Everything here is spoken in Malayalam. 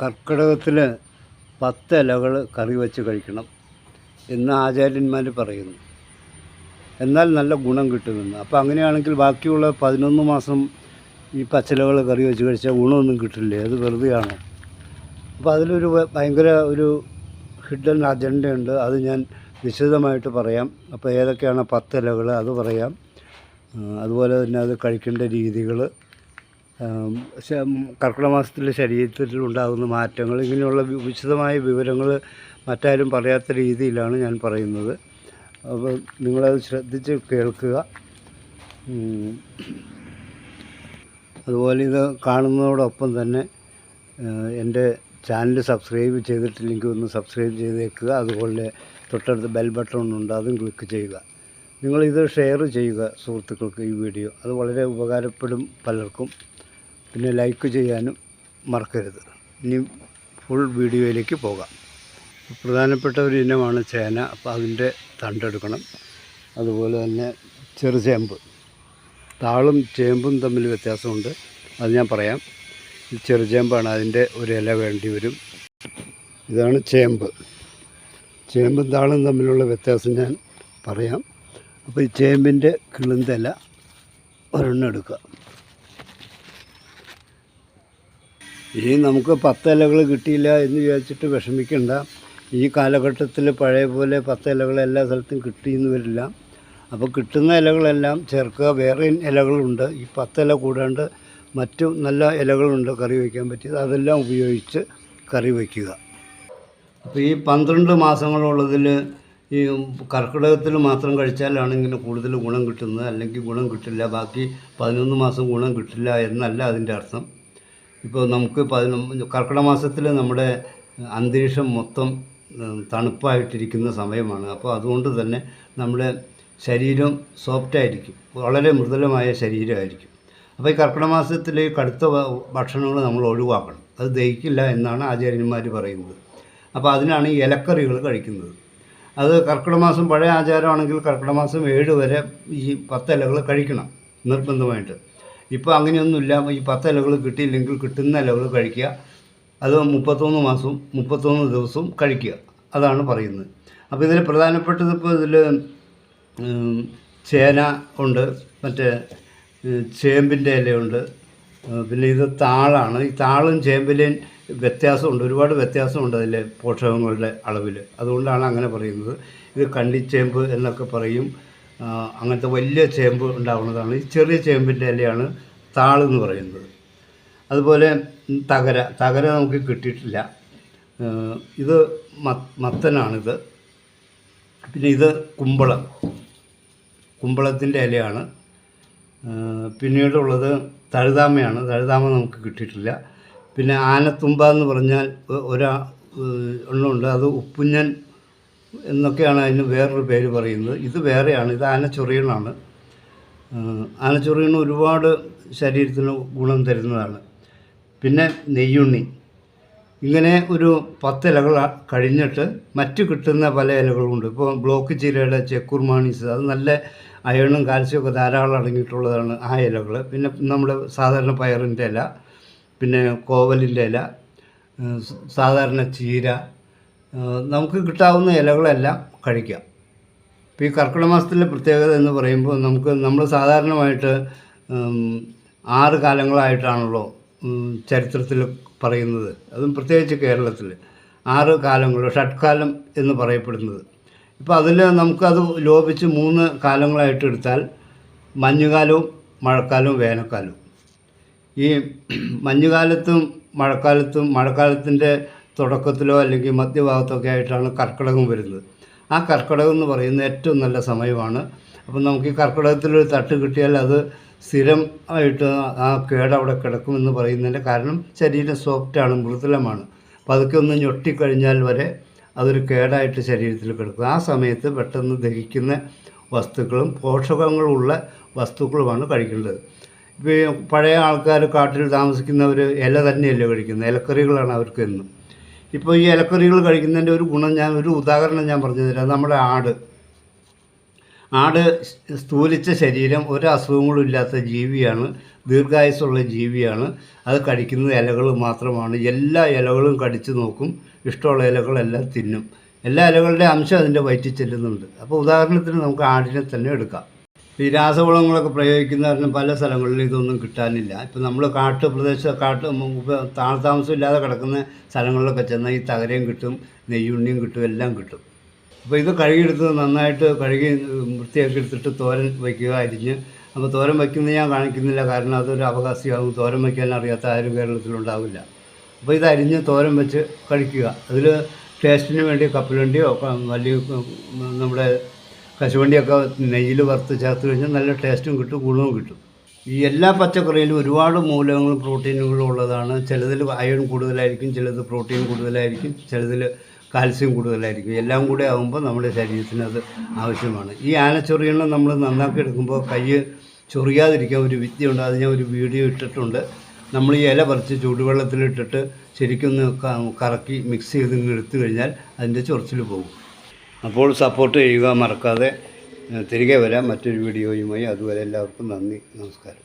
കർക്കിടകത്തിൽ പത്ത് ഇലകൾ കറി വെച്ച് കഴിക്കണം എന്ന് ആചാര്യന്മാർ പറയുന്നു. എന്നാൽ നല്ല ഗുണം കിട്ടുമെന്ന്. അപ്പോൾ അങ്ങനെയാണെങ്കിൽ ബാക്കിയുള്ള പതിനൊന്ന് മാസം ഈ പച്ചിലകൾ കറി വെച്ച് കഴിച്ചാൽ ഗുണമൊന്നും കിട്ടില്ലേ? അത് വെറുതെയാണ്? അപ്പോൾ അതിലൊരു ഭയങ്കര ഒരു ഹിഡൻ അജണ്ടയുണ്ട്. അത് ഞാൻ വിശദമായിട്ട് പറയാം. അപ്പോൾ ഏതൊക്കെയാണ് പത്ത് ഇലകൾ അത് പറയാം. അതുപോലെ തന്നെ അത് കഴിക്കേണ്ട രീതികൾ കർക്കിടക മാസത്തിൽ ശരീരത്തിൽ ഉണ്ടാകുന്ന മാറ്റങ്ങൾ ഇങ്ങനെയുള്ള വിശദമായ വിവരങ്ങൾ മറ്റാരും പറയാത്ത രീതിയിലാണ് ഞാൻ പറയുന്നത്. അപ്പോൾ നിങ്ങളത് ശ്രദ്ധിച്ച് കേൾക്കുക. അതുപോലെ ഇത് കാണുന്നതോടൊപ്പം തന്നെ എന്റെ ചാനൽ സബ്സ്ക്രൈബ് ചെയ്തിട്ടില്ലെങ്കിൽ ഒന്ന് സബ്സ്ക്രൈബ് ചെയ്തേക്കുക. അതുപോലെ തൊട്ടടുത്ത് ബെൽ ബട്ടൺ ഉണ്ട് അതും ക്ലിക്ക് ചെയ്യുക. നിങ്ങളിത് ഷെയർ ചെയ്യുക സുഹൃത്തുക്കൾക്ക് ഈ വീഡിയോ. അത് വളരെ ഉപകാരപ്പെടും പലർക്കും. പിന്നെ ലൈക്ക് ചെയ്യാനും മറക്കരുത്. ഇനി ഫുൾ വീഡിയോയിലേക്ക് പോകാം. പ്രധാനപ്പെട്ട ഒരു ഇനമാണ് ചേന. അപ്പോൾ അതിന്റെ തണ്ടെടുക്കണം. അതുപോലെ തന്നെ ചെറുചേമ്പ് താളും ചേമ്പും തമ്മിൽ വ്യത്യാസമുണ്ട്. അത് ഞാൻ പറയാം. ഈ ചെറുചേമ്പാണ് അതിന്റെ ഒരു ഇല വേണ്ടി വരും. ഇതാണ് ചേമ്പ്. ചേമ്പും താളും തമ്മിലുള്ള വ്യത്യാസം ഞാൻ പറയാം. അപ്പോൾ ഈ ചേമ്പിന്റെ കിളുന്തല ഒരെണ്ണം എടുക്കുക. ഇനി നമുക്ക് പത്ത് ഇലകൾ കിട്ടിയില്ല എന്ന് വിചാരിച്ചിട്ട് വിഷമിക്കണ്ട. ഈ കാലഘട്ടത്തിൽ പഴയ പോലെ പത്ത് ഇലകൾ എല്ലാ സ്ഥലത്തും കിട്ടിയെന്ന് വരില്ല. അപ്പോൾ കിട്ടുന്ന ഇലകളെല്ലാം ചേർക്കുക. വേറെ ഇലകളുണ്ട്. ഈ പത്ത് ഇല കൂടാണ്ട് മറ്റു നല്ല ഇലകളുണ്ട് കറി വയ്ക്കാൻ പറ്റിയത്. അതെല്ലാം ഉപയോഗിച്ച് കറി വയ്ക്കുക. അപ്പോൾ ഈ പന്ത്രണ്ട് മാസങ്ങളുള്ളതിൽ ഈ കർക്കിടകത്തിൽ മാത്രം കഴിച്ചാലാണ് ഇങ്ങനെ കൂടുതൽ ഗുണം കിട്ടുന്നത്. അല്ലെങ്കിൽ ഗുണം കിട്ടില്ല. ബാക്കി പതിനൊന്ന് മാസം ഗുണം കിട്ടില്ല എന്നല്ല അതിന്റെ അർത്ഥം. ഇപ്പോൾ നമുക്ക് കർക്കിടക മാസത്തിൽ നമ്മുടെ അന്തരീക്ഷം മൊത്തം തണുപ്പായിട്ടിരിക്കുന്ന സമയമാണ്. അപ്പോൾ അതുകൊണ്ട് തന്നെ നമ്മുടെ ശരീരം സോഫ്റ്റ് ആയിരിക്കും വളരെ മൃദുലമായ ശരീരമായിരിക്കും. അപ്പോൾ ഈ കർക്കിടക മാസത്തിൽ കടുത്ത ഭക്ഷണങ്ങൾ നമ്മൾ ഒഴിവാക്കണം. അത് ദഹിക്കില്ല എന്നാണ് ആചാര്യന്മാർ പറയുന്നത്. അപ്പോൾ അതിനാണ് ഈ ഇലക്കറികൾ കഴിക്കുന്നത്. അത് കർക്കിടക മാസം പഴയ ആചാരമാണെങ്കിൽ കർക്കിടക മാസം ഏഴ് വരെ ഈ പത്ത് ഇലകൾ കഴിക്കണം നിർബന്ധമായിട്ട്. ഇപ്പോൾ അങ്ങനെയൊന്നുമില്ല. ഈ പത്ത് ഇലകൾ കിട്ടിയില്ലെങ്കിൽ കിട്ടുന്ന ഇലകൾ കഴിക്കുക. അത് മുപ്പത്തൊന്ന് മാസവും മുപ്പത്തൊന്ന് ദിവസവും കഴിക്കുക. അതാണ് പറയുന്നത്. അപ്പോൾ ഇതിൽ പ്രധാനപ്പെട്ടത് ഇപ്പോൾ ഇതിൽ ചേന ഉണ്ട് മറ്റേ ചേമ്പിന്റെ ഇലയുണ്ട്. പിന്നെ ഇത് താളാണ്. ഈ താളും ചേമ്പിലെയും വ്യത്യാസമുണ്ട്. ഒരുപാട് വ്യത്യാസമുണ്ട് അതിലെ പോഷകങ്ങളുടെ അളവിൽ അതുകൊണ്ടാണ് അങ്ങനെ പറയുന്നത്. ഇത് കണ്ടിച്ചേമ്പ് എന്നൊക്കെ പറയും. അങ്ങനത്തെ വലിയ ചേമ്പ് ഉണ്ടാകുന്നതാണ്. ഈ ചെറിയ ചേമ്പിന്റെ ഇലയാണ് താളെന്ന് പറയുന്നത്. അതുപോലെ തകര തകര നമുക്ക് കിട്ടിയിട്ടില്ല. ഇത് മത്തനാണിത്. പിന്നെ ഇത് കുമ്പളം. കുമ്പളത്തിന്റെ ഇലയാണ്. പിന്നീടുള്ളത് തഴുതാമയാണ്. തഴുതാമ നമുക്ക് കിട്ടിയിട്ടില്ല. പിന്നെ ആനത്തുമ്പ എന്ന് പറഞ്ഞാൽ ഒരാ എണ്ണമുണ്ട് അത് ഉപ്പുഞ്ഞൻ എന്നൊക്കെയാണ് അതിന് വേറൊരു പേര് പറയുന്നത്. ഇത് വേറെയാണ്. ഇത് ആനച്ചൊറിയണാണ്. ആനച്ചൊറിയണ ഒരുപാട് ശരീരത്തിന് ഗുണം തരുന്നതാണ്. പിന്നെ നെയ്യുണ്ണി. ഇങ്ങനെ ഒരു പത്ത് ഇലകൾ കഴിഞ്ഞിട്ട് മറ്റ് കിട്ടുന്ന പല ഇലകളുണ്ട്. ഇപ്പോൾ ബ്ലോക്ക് ചീരയുടെ ചെക്കുർമാണീസ് അത് നല്ല അയണും കാൽസ്യം ഒക്കെ ധാരാളം അടങ്ങിയിട്ടുള്ളതാണ് ആ ഇലകൾ പിന്നെ നമ്മുടെ സാധാരണ പയറിന്റെ ഇല പിന്നെ കോവലിന്റെ ഇല സാധാരണ ചീര നമുക്ക് കിട്ടാവുന്ന ഇലകളെല്ലാം കഴിക്കാം. ഇപ്പോൾ ഈ കർക്കിടക മാസത്തിലെ പ്രത്യേകത എന്ന് പറയുമ്പോൾ നമുക്ക് നമ്മൾ സാധാരണമായിട്ട് ആറ് കാലങ്ങളായിട്ടാണല്ലോ ചരിത്രത്തിൽ പറയുന്നത്. അതും പ്രത്യേകിച്ച് കേരളത്തിൽ ആറ് കാലങ്ങൾ ഷഡ്കാലം എന്ന് പറയപ്പെടുന്നത്. ഇപ്പോൾ അതിൽ നമുക്കത് ലോപിച്ച് മൂന്ന് കാലങ്ങളായിട്ട് എടുത്താൽ മഞ്ഞുകാലവും മഴക്കാലവും വേനൽക്കാലവും. ഈ മഞ്ഞുകാലത്തും മഴക്കാലത്തും മഴക്കാലത്തിന്റെ തുടക്കത്തിലോ അല്ലെങ്കിൽ മധ്യഭാഗത്തൊക്കെ ആയിട്ടാണ് കർക്കിടകം വരുന്നത്. ആ കർക്കിടകം എന്ന് പറയുന്ന ഏറ്റവും നല്ല സമയമാണ്. അപ്പം നമുക്ക് ഈ കർക്കിടകത്തിലൊരു തട്ട് കിട്ടിയാൽ അത് സ്ഥിരം ആയിട്ട് ആ കേട് അവിടെ കിടക്കുമെന്ന് പറയുന്നതിന്റെ കാരണം ശരീരം സോഫ്റ്റാണ് മൃദുലമാണ്. അപ്പം അതൊക്കെ ഒന്ന് ഞൊട്ടിക്കഴിഞ്ഞാൽ വരെ അതൊരു കേടായിട്ട് ശരീരത്തിൽ കിടക്കും. ആ സമയത്ത് പെട്ടെന്ന് ദഹിക്കുന്ന വസ്തുക്കളും പോഷകങ്ങളുള്ള വസ്തുക്കളുമാണ് കഴിക്കേണ്ടത്. ഇപ്പോൾ പഴയ ആൾക്കാർ കാട്ടിൽ താമസിക്കുന്നവർ ഇല തന്നെയല്ലേ കഴിക്കുന്നത്? ഇലക്കറികളാണ് അവർക്ക് എന്നും. ഇപ്പോൾ ഈ ഇലക്കറികൾ കഴിക്കുന്നതിന്റെ ഒരു ഗുണം ഞാൻ ഒരു ഉദാഹരണം ഞാൻ പറഞ്ഞു തരാം. നമ്മുടെ ആട്. ആട് സ്ഥൂലിച്ച ശരീരം ഒരു അസുഖങ്ങളും ഇല്ലാത്ത ജീവിയാണ് ദീർഘായുസുള്ള ജീവിയാണ്. അത് കഴിക്കുന്ന ഇലകൾ മാത്രമാണ്. എല്ലാ ഇലകളും കടിച്ചു നോക്കും. ഇഷ്ടമുള്ള ഇലകളെല്ലാം തിന്നും. എല്ലാ ഇലകളുടെ അംശം അതിന്റെ വയറ്റിൽ ചെല്ലുന്നുണ്ട്. അപ്പോൾ ഉദാഹരണത്തിന് നമുക്ക് ആടിനെ തന്നെ എടുക്കാം. ഈ രാസവളങ്ങളൊക്കെ പ്രയോഗിക്കുന്ന കാരണം പല സ്ഥലങ്ങളിലും ഇതൊന്നും കിട്ടാനില്ല. ഇപ്പം നമ്മൾ കാട്ട് പ്രദേശ കാട്ട് താമസം ഇല്ലാതെ കിടക്കുന്ന സ്ഥലങ്ങളിലൊക്കെ ചെന്നാൽ ഈ തകരയും കിട്ടും നെയ്യുണ്ണിയും കിട്ടും എല്ലാം കിട്ടും. അപ്പോൾ ഇത് കഴുകിയെടുത്ത് നന്നായിട്ട് കഴുകി വൃത്തിയാക്കി എടുത്തിട്ട് തോരൻ വയ്ക്കുക അരിഞ്ഞ്. അപ്പോൾ തോരൻ വയ്ക്കുന്നത് ഞാൻ കാണിക്കുന്നില്ല കാരണം അതൊരു അവകാശമാകും തോരൻ വയ്ക്കാൻ അറിയാത്ത ആരും കേരളത്തിലുണ്ടാവില്ല. അപ്പോൾ ഇത് അരിഞ്ഞ് തോരൻ വെച്ച് കഴിക്കുക. അതിൽ ടേസ്റ്റിന് വേണ്ടി കപ്പലണ്ടിയോ വലിയ നമ്മുടെ കശുവണ്ടിയൊക്കെ നെയ്യിൽ വറുത്ത് ചേർത്ത് കഴിഞ്ഞാൽ നല്ല ടേസ്റ്റും കിട്ടും ഗുണവും കിട്ടും. ഈ എല്ലാ പച്ചക്കറിയിലും ഒരുപാട് മൂലകങ്ങളും പ്രോട്ടീനുകളും ഉള്ളതാണ്. ചിലതിൽ അയൺ കൂടുതലായിരിക്കും ചിലത് പ്രോട്ടീൻ കൂടുതലായിരിക്കും ചിലതിൽ കാൽസ്യം കൂടുതലായിരിക്കും. എല്ലാം കൂടെ ആകുമ്പോൾ നമ്മുടെ ശരീരത്തിന് അത് ആവശ്യമാണ്. ഈ ആനച്ചൊറിയണം നമ്മൾ നന്നാക്കി എടുക്കുമ്പോൾ കൈ ചൊറിയാതിരിക്കാൻ ഒരു വിദ്യയുണ്ട്. അത് ഞാൻ ഒരു വീഡിയോ ഇട്ടിട്ടുണ്ട്. നമ്മൾ ഈ ഇല പറിച്ച് ചൂടുവെള്ളത്തിലിട്ടിട്ട് ശരിക്കൊന്ന് ക- കറക്കി മിക്സ് ചെയ്ത് എടുത്തു കഴിഞ്ഞാൽ അതിന്റെ ചൊറിച്ചിൽ പോകും. അപ്പോൾ സപ്പോർട്ട് ചെയ്യുക മറക്കാതെ തിരികെ വരാം മറ്റൊരു വീഡിയോയുമായി. അതുവരെ എല്ലാവർക്കും നന്ദി നമസ്കാരം.